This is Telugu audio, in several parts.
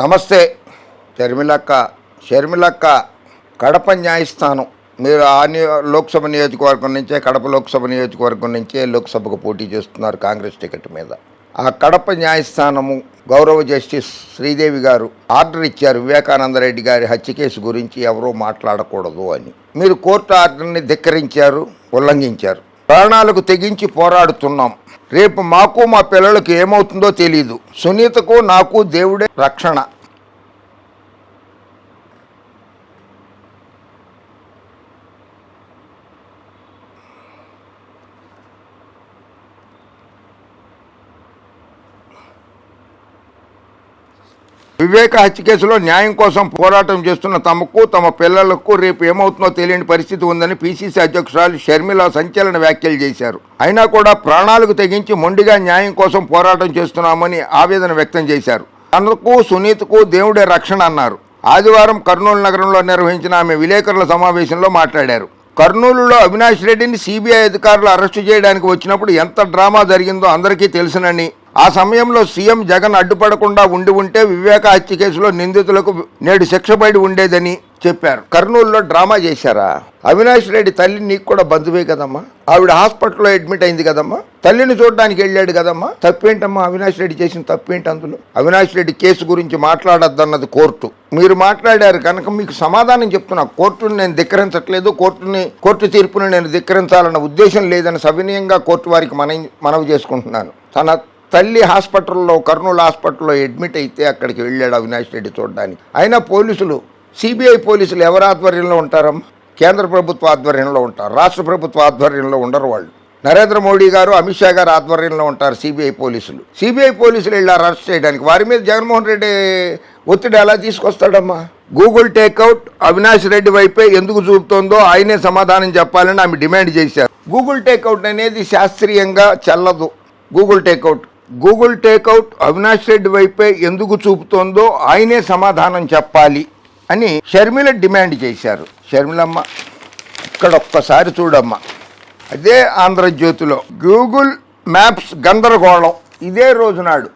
నమస్తే షర్మిలక్క షర్మిలక్క కడప న్యాయస్థానం. మీరు ఆ లోక్సభ నియోజకవర్గం నుంచే కడప లోక్సభ నియోజకవర్గం నుంచే లోక్సభకు పోటీ చేస్తున్నారు కాంగ్రెస్ టికెట్ మీద. ఆ కడప న్యాయస్థానము గౌరవ జస్టిస్ శ్రీదేవి గారు ఆర్డర్ ఇచ్చారు. వివేకానందరెడ్డి గారి హత్య కేసు గురించి ఎవరూ మాట్లాడకూడదు అని. మీరు కోర్టు ఆర్డర్ని ధిక్కరించారు ఉల్లంఘించారు. ప్రాణాలకు తెగించి పోరాడుతున్నాం. రేపు మాకు మా పిల్లలకు ఏమవుతుందో తెలియదు సునీతకు నాకు దేవుడే రక్షణ. వివేక హత్య కేసులో న్యాయం కోసం పోరాటం చేస్తున్న తమకు తమ పిల్లలకు రేపు ఏమవుతుందో తెలియని పరిస్థితి ఉందని పిసిసి అధ్యక్షురాలు షర్మిల సంచలన వ్యాఖ్యలు చేశారు. అయినా కూడా ప్రాణాలకు తెగించి మొండిగా న్యాయం కోసం పోరాటం చేస్తున్నామని ఆవేదన వ్యక్తం చేశారు. తనకు సునీత్కు దేవుడే రక్షణ అన్నారు. ఆదివారం కర్నూలు నగరంలో నిర్వహించిన ఆమె విలేకరుల సమావేశంలో మాట్లాడారు. కర్నూలులో అవినాష్ రెడ్డిని సిబిఐ అధికారులు అరెస్టు చేయడానికి వచ్చినప్పుడు ఎంత డ్రామా జరిగిందో అందరికీ తెలుసునని ఆ సమయంలో సీఎం జగన్ అడ్డుపడకుండా ఉండి ఉంటే వివేక హత్య కేసులో నిందితులకు నేడు శిక్షపడి ఉండేదని చెప్పారు. కర్నూలులో డ్రామా చేశారా? అవినాష్ రెడ్డి తల్లి నీకు కూడా బంధువే కదమ్మా? ఆవిడ హాస్పిటల్లో అడ్మిట్ అయింది కదమ్మా? తల్లిని చూడడానికి వెళ్ళాడు కదమ్మా? తప్పేంటమ్మా అవినాష్ రెడ్డి చేసిన తప్పేంటి అందులో? అవినాష్ రెడ్డి కేసు గురించి మాట్లాడొద్దన్నది కోర్టు. మీరు మాట్లాడారు కనుక మీకు సమాధానం చెప్తున్నా. కోర్టుని నేను ధిక్కరించట్లేదు. కోర్టుని కోర్టు తీర్పును నేను ధిక్కరించాలన్న ఉద్దేశం లేదని సవినయంగా కోర్టు వారికి మన మనవి చేసుకుంటున్నాను. తన తల్లి హాస్పిటల్లో కర్నూలు హాస్పిటల్లో అడ్మిట్ అయితే అక్కడికి వెళ్ళాడు అవినాష్ రెడ్డి చూడడానికి. అయినా పోలీసులు సిబిఐ పోలీసులు ఎవరి ఆధ్వర్యంలో ఉంటారమ్మా? కేంద్ర ప్రభుత్వ ఆధ్వర్యంలో ఉంటారు. రాష్ట్ర ప్రభుత్వ ఆధ్వర్యంలో ఉండరు వాళ్ళు. నరేంద్ర మోడీ గారు అమిత్ షా గారు ఆధ్వర్యంలో ఉంటారు సిబిఐ పోలీసులు. సిబిఐ పోలీసులు వెళ్ళి అరెస్ట్ చేయడానికి వారి మీద జగన్మోహన్ రెడ్డి ఒత్తిడి ఎలా తీసుకొస్తాడమ్మా? గూగుల్ టేక్అవుట్ అవినాష్ రెడ్డి వైపే ఎందుకు చూపుతోందో ఆయనే సమాధానం చెప్పాలని ఆమె డిమాండ్ చేశారు. గూగుల్ టేక్అవుట్ అనేది శాస్త్రీయంగా చెల్లదు. Google takeout Google takeout Avinash Reddy వైపే ఎందుకు చూపుతోందో ఆయనే సమాధానం చెప్పాలి అని షర్మిల డిమాండ్ చేశారు. షర్మిలమ్మ ఇక్కడ ఒక్కసారి చూడమ్మ. అదే ఆంధ్రజ్యోతిలో గూగుల్ మ్యాప్స్ గందరగోళం ఇదే రోజు నాడు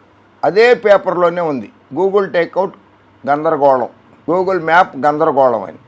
అదే పేపర్లోనే ఉంది. గూగుల్ టేక్అవుట్ గందరగోళం. గూగుల్ మ్యాప్ గందరగోళం అని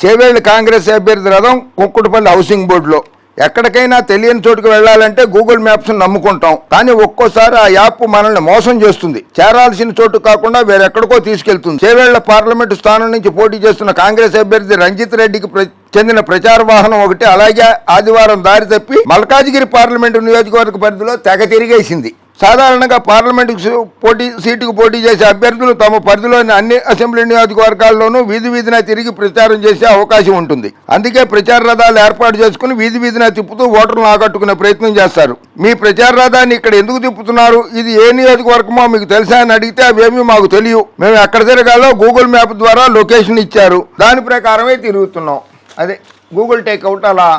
చేవేళ్ళ కాంగ్రెస్ అభ్యర్థి రథం కుక్కుడుపల్లి హౌసింగ్ బోర్డులో. ఎక్కడికైనా తెలియని చోటుకు వెళ్ళాలంటే గూగుల్ మ్యాప్స్ నమ్ముకుంటాం. కానీ ఒక్కోసారి ఆ యాప్ మనల్ని మోసం చేస్తుంది. చేరాల్సిన చోటు కాకుండా వేరెక్కడికో తీసుకెళ్తుంది. చేవేళ్ళ పార్లమెంటు స్థానం నుంచి పోటీ చేస్తున్న కాంగ్రెస్ అభ్యర్థి రంజిత్ రెడ్డికి చెందిన ప్రచార వాహనం ఒకటి అలాగే ఆదివారం దారి తప్పి మల్కాజిగిరి పార్లమెంటు నియోజకవర్గ పరిధిలో తెగ తిరిగేసింది. సాధారణంగా పార్లమెంటుకు పోటీ సీటుకు పోటీ చేసే అభ్యర్థులు తమ పరిధిలోని అన్ని అసెంబ్లీ నియోజకవర్గాల్లోనూ వీధి వీధిన తిరిగి ప్రచారం చేసే అవకాశం ఉంటుంది. అందుకే ప్రచార రథాలు ఏర్పాటు చేసుకుని వీధి వీధిన తిప్పుతూ ఓటర్లను ఆకట్టుకునే ప్రయత్నం చేస్తారు. మీ ప్రచార రథాన్ని ఇక్కడ ఎందుకు తిప్పుతున్నారు? ఇది ఏ నియోజకవర్గమో మీకు తెలుసా అని అడిగితే అవేమీ మాకు తెలియవు. మేము ఎక్కడ తిరగాలో గూగుల్ మ్యాప్ ద్వారా లొకేషన్ ఇచ్చారు. దాని ప్రకారమే తిరుగుతున్నాం. అదే గూగుల్ టేక్అవుట్ అలా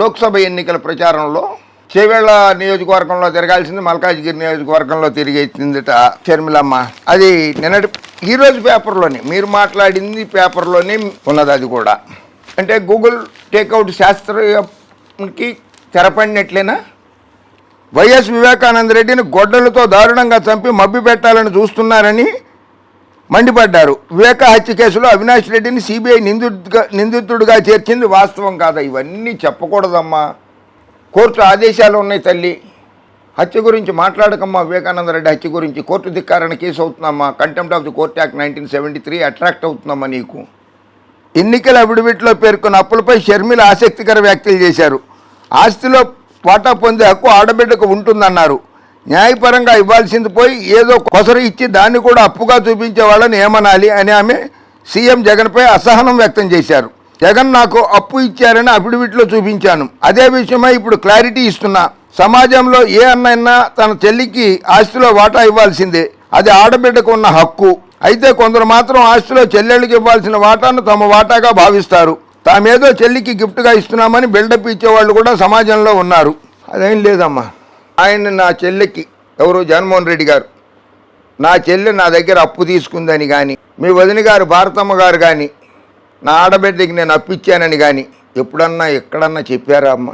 లోక్సభ ఎన్నికల ప్రచారంలో చేవేళ్ళ నియోజకవర్గంలో తిరగాల్సింది మల్కాజ్గిరి నియోజకవర్గంలో తిరిగేసిందిట షర్మిలమ్మ. అది నిన్నటి ఈరోజు పేపర్లోనే మీరు మాట్లాడింది పేపర్లోనే ఉన్నది అది కూడా. అంటే గూగుల్ టేక్అవుట్ శాస్త్రకి తెరపడినట్లేనా? వైఎస్ వివేకానంద రెడ్డిని గొడ్డలతో దారుణంగా చంపి మబ్బి పెట్టాలని చూస్తున్నారని మండిపడ్డారు. వివేక హత్య కేసులో అవినాష్ రెడ్డిని సిబిఐ నిందితుడిగా నిందితుడిగా చేర్చింది వాస్తవం కాదా? ఇవన్నీ చెప్పకూడదమ్మా. కోర్టు ఆదేశాలు ఉన్నాయి తల్లి. హత్య గురించి మాట్లాడకమ్మా వివేకానంద రెడ్డి హత్య గురించి కోర్టు ధిక్కారణ కేసు అవుతుందమ్మా. Contempt of the court act nineteen seventy three attract అవుతుందమ్మా నీకు. ఎన్నికల అఫిడవిట్లో పేర్కొన్న అప్పులపై షర్మిల ఆసక్తికర వ్యాఖ్యలు చేశారు. ఆస్తిలో వాటా పొందే హక్కు ఆడబిడ్డకు ఉంటుందన్నారు. న్యాయపరంగా ఇవ్వాల్సింది పోయి ఏదో కొసరు ఇచ్చి దాన్ని కూడా అప్పుగా చూపించే వాళ్ళని ఏమనాలి అని ఆమె సీఎం జగన్పై అసహనం వ్యక్తం చేశారు. జగన్ నాకు అప్పు ఇచ్చారని అఫిడవిట్లో చూపించాను. అదే విషయమై ఇప్పుడు క్లారిటీ ఇస్తున్నా. సమాజంలో ఏ అన్నైనా తన చెల్లికి ఆస్తిలో వాటా ఇవ్వాల్సిందే. అది ఆడబిడ్డకు ఉన్న హక్కు. అయితే కొందరు మాత్రం ఆస్తిలో చెల్లెళ్ళకి ఇవ్వాల్సిన వాటాను తమ వాటాగా భావిస్తారు. తామేదో చెల్లికి గిఫ్ట్గా ఇస్తున్నామని బిల్డప్ ఇచ్చేవాళ్ళు కూడా సమాజంలో ఉన్నారు. అదేం లేదమ్మా. ఆయన నా చెల్లికి ఎవరు? జగన్మోహన్ రెడ్డి గారు. నా చెల్లి నా దగ్గర అప్పు తీసుకుందని కానీ మీ వదిన గారు భారతమ్మ గారు కానీ నా ఆడబిడ్డకి నేను అప్పిచ్చానని కానీ ఎప్పుడన్నా ఎక్కడన్నా చెప్పారా అమ్మ?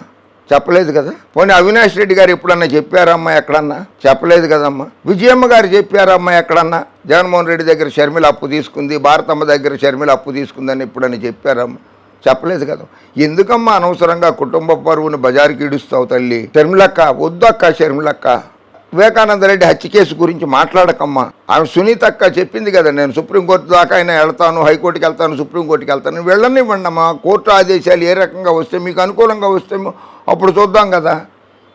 చెప్పలేదు కదా? పోనీ అవినాష్ రెడ్డి గారు ఎప్పుడన్నా చెప్పారమ్మా ఎక్కడన్నా? చెప్పలేదు కదమ్మా విజయమ్మ గారు చెప్పారమ్మా ఎక్కడన్నా? జగన్మోహన్ రెడ్డి దగ్గర షర్మిల అప్పు తీసుకుంది భారతమ్మ దగ్గర షర్మిల అప్పు తీసుకుందని ఎప్పుడన్నా చెప్పారమ్మా చెప్పలేదు కదా? ఎందుకమ్మా అనవసరంగా కుటుంబ పరువుని బజారుకి ఇడుస్తావు తల్లి? షర్మిలక్క వద్దక్క షర్మిలక్క. వివేకానంద రెడ్డి హత్య కేసు గురించి మాట్లాడకమ్మా. ఆమె సునీత అక్క చెప్పింది కదా నేను సుప్రీంకోర్టు దాకా అయినా వెళ్తాను హైకోర్టుకి వెళ్తాను సుప్రీంకోర్టుకి వెళ్తాను వెళ్ళనివ్వండమ్మా కోర్టు ఆదేశాలు ఏ రకంగా వస్తే మీకు అనుకూలంగా వస్తే అప్పుడు చూద్దాం కదా.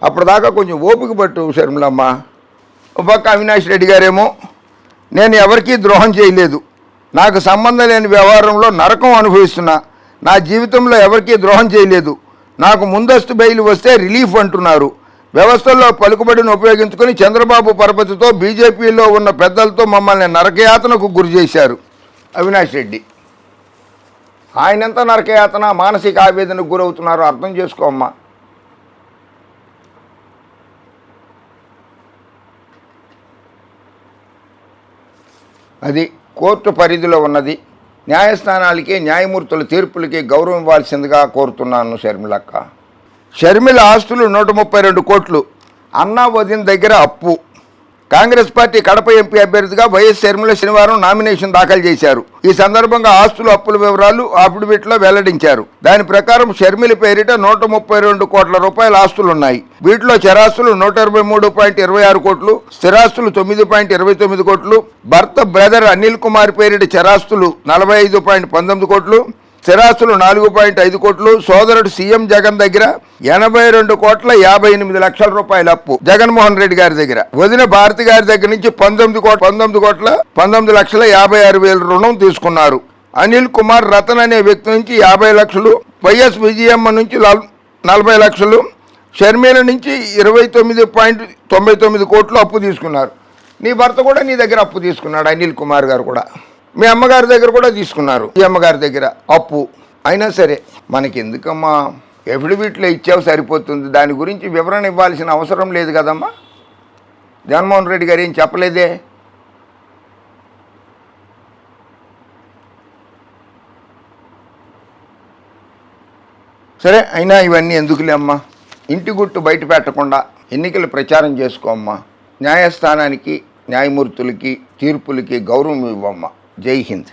అప్పటిదాకా కొంచెం ఓపిక పట్టు షర్మిలమ్మ ఒక పక్క అవినాష్ రెడ్డి గారేమో నేను ఎవరికీ ద్రోహం చేయలేదు. నాకు సంబంధం లేని వ్యవహారంలో నరకం అనుభవిస్తున్నా. నా జీవితంలో ఎవరికీ ద్రోహం చేయలేదు. నాకు ముందస్తు బెయిల్ వస్తే రిలీఫ్ అంటున్నారు. వ్యవస్థల్లో పలుకుబడిని ఉపయోగించుకుని చంద్రబాబు పరపతితో బీజేపీలో ఉన్న పెద్దలతో మమ్మల్ని నరకయాతనకు గురి చేశారు అవినాష్ రెడ్డి. ఆయనంత నరకయాతన మానసిక ఆవేదనకు గురవుతున్నారో అర్థం చేసుకోమ్మా అది కోర్టు పరిధిలో ఉన్నది. న్యాయస్థానాలకి న్యాయమూర్తుల తీర్పులకి గౌరవం ఇవ్వాల్సిందిగా కోరుతున్నాను షర్మిలక్క. షర్మిల ఆస్తులు నూట ముప్పై రెండు కోట్లు అన్నా వదిన దగ్గర అప్పు. కాంగ్రెస్ పార్టీ కడప ఎంపీ అభ్యర్థిగా వైఎస్ షర్మిల శనివారం నామినేషన్ దాఖలు చేశారు. ఈ సందర్భంగా ఆస్తుల అప్పుల వివరాలు అఫిడవిట్లో వెల్లడించారు. దాని ప్రకారం షర్మిల పేరిట నూట ముప్పై రెండు కోట్ల రూపాయల ఆస్తులున్నాయి. వీటిలో చరాస్తులు నూట ఇరవై మూడు పాయింట్ ఇరవై ఆరు కోట్లు స్థిరాస్తులు తొమ్మిది పాయింట్ ఇరవై తొమ్మిది కోట్లు భర్త బ్రదర్ అనిల్ కుమార్ పేరిట చరాస్తులు నలభై ఐదు పాయింట్ పంతొమ్మిది కోట్లు స్థిరాస్తులు నాలుగు పాయింట్ ఐదు కోట్లు సోదరుడు సీఎం జగన్ దగ్గర ఎనభై రెండు కోట్ల యాభై ఎనిమిది లక్షల రూపాయల అప్పు జగన్మోహన్ రెడ్డి గారి దగ్గర. వదిన భారతి గారి దగ్గర నుంచి పంతొమ్మిది కోట్ల పంతొమ్మిది కోట్ల పంతొమ్మిది లక్షల యాభై ఆరు వేల రుణం తీసుకున్నారు. అనిల్ కుమార్ రతన్ అనే వ్యక్తి నుంచి యాభై లక్షలు వైఎస్ విజయమ్మ నుంచి నల్- నలభై లక్షలు షర్మిల నుంచి ఇరవై తొమ్మిది పాయింట్ తొంభై తొమ్మిది కోట్లు అప్పు తీసుకున్నారు. నీ భర్త కూడా నీ దగ్గర అప్పు తీసుకున్నాడు అనిల్ కుమార్ గారు కూడా. మీ అమ్మగారి దగ్గర కూడా తీసుకున్నారు. మీ అమ్మగారి దగ్గర అప్పు. అయినా సరే మనకి ఎందుకమ్మా ఎఫిడవిట్లో ఇచ్చావు సరిపోతుంది? దాని గురించి వివరణ ఇవ్వాల్సిన అవసరం లేదు కదమ్మా. జగన్మోహన్ రెడ్డి గారు ఏం చెప్పలేదే? సరే అయినా ఇవన్నీ ఎందుకులే అమ్మా? ఇంటి గుట్టు బయట పెట్టకుండా ఎన్నికలు ప్రచారం చేసుకోమ్మా న్యాయస్థానానికి న్యాయమూర్తులకి తీర్పులకి గౌరవం ఇవ్వమ్మా. जय हिंद